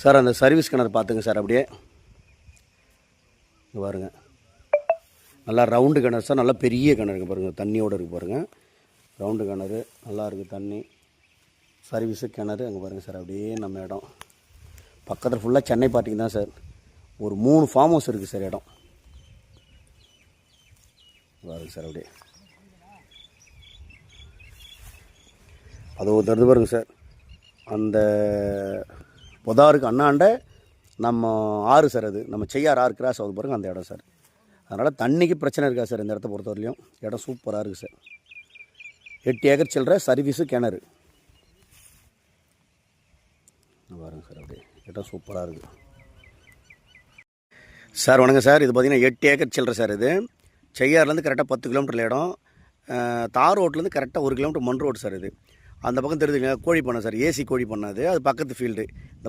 Sir அந்த service கிணறு பார்த்துங்க சார் அப்படியே. இங்கே பாருங்க. நல்லா ரவுண்டு கிணறு சார் நல்லா பெரிய கிணறுங்க பாருங்கள் தண்ணியோடு இருக்குது பாருங்கள் ரவுண்டு கிணறு நல்லா இருக்குது தண்ணி. சர்வீஸு கிணறு அங்கே பாருங்கள் சார் அப்படியே நம்ம இடம். பக்கத்தில் ஃபுல்லாக சென்னை பார்ட்டிங் தான் சார். ஒரு மூணு ஃபார்ம் ஹவுஸ் இருக்குது சார் இடம். பாருங்க சார் அப்படியே. அது ஒரு தருது பாருங்க சார். அந்த பொதாருக்கு அண்ணாண்ட நம்ம ஆறு சார் அது. நம்ம செய்யார் ஆறு கிராஸ் ஆகுது பாருங்க அந்த இடம் சார். அதனால் தண்ணிக்கு பிரச்சனை இருக்கா சார் இந்த இடத்த பொறுத்தவரையிலையும் இடம் சூப்பராக இருக்குது சார். எட்டு ஏக்கர் சில்லற சர்வீஸு கிணறு. பாருங்கள் பாருங்க சார் அப்படியே. இடம் சூப்பராக இருக்குது சார் வணக்கம் சார். இது பார்த்தீங்கன்னா எட்டு ஏக்கர் சில்லற சார் இது. செய்யார்லேருந்து கரெக்டாக பத்து கிலோமீட்டர் இடம். தார் ரோட்லேருந்து கரெக்டாக ஒரு கிலோமீட்டர் மண் ரோடு சார் இது. அந்த பக்கம் தெரிஞ்சுங்க கோழி பண்ணை சார். ஏசி கோழி பண்ணாது அது. அது பக்கத்து ஃபீல்டு இந்த